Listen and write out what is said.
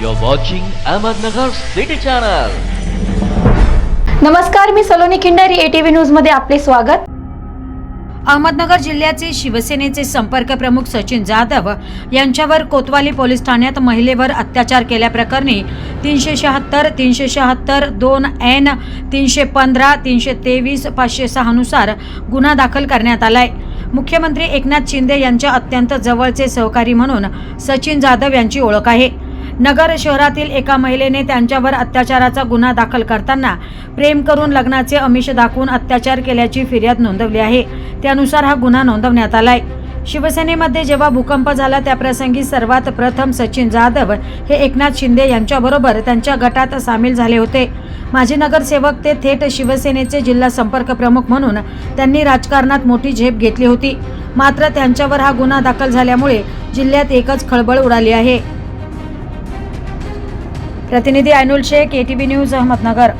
You're watching Ahmednagar City Channel. नमस्कार मी Saloni Khindari ATV न्यूजमध्ये आपले स्वागत. अहमदनगर जिल्ह्याचे शिवसेनेचे संपर्क प्रमुख सचिन जाधव यांच्यावर कोतवाली पोलीस ठाण्यात महिलेवर अत्याचार केल्याप्रकरणी तीनशे शहात्तर तीनशे शहात्तर दोन एन तीनशे पंधरा तीनशे तेवीस पाचशे सहानुसार गुन्हा दाखल करण्यात आलाय. मुख्यमंत्री एकनाथ शिंदे यांच्या अत्यंत जवळचे सहकारी म्हणून सचिन जाधव यांची ओळख आहे. नगर शहरातील एका महिलेने त्यांच्यावर अत्याचाराचा गुन्हा दाखल करताना प्रेम करून लग्नाचे अमिष दाखवून अत्याचार केल्याची फिर्याद नोंदवली आहे. त्यानुसार हा गुन्हा नोंदवण्यात आलाय. शिवसेनेमध्ये जेव्हा भूकंप झाला त्याप्रसंगी सर्वात प्रथम सचिन जाधव हे एकनाथ शिंदे यांच्याबरोबर त्यांच्या गटात सामील झाले होते. माजी नगरसेवक ते थेट शिवसेनेचे जिल्हा संपर्क प्रमुख म्हणून त्यांनी राजकारणात मोठी झेप घेतली होती. मात्र त्यांच्यावर हा गुन्हा दाखल झाल्यामुळे जिल्ह्यात एकच खळबळ उडाली आहे. प्रतिनिधी ऐनुल शेख एटीबी न्यूज अहमदनगर.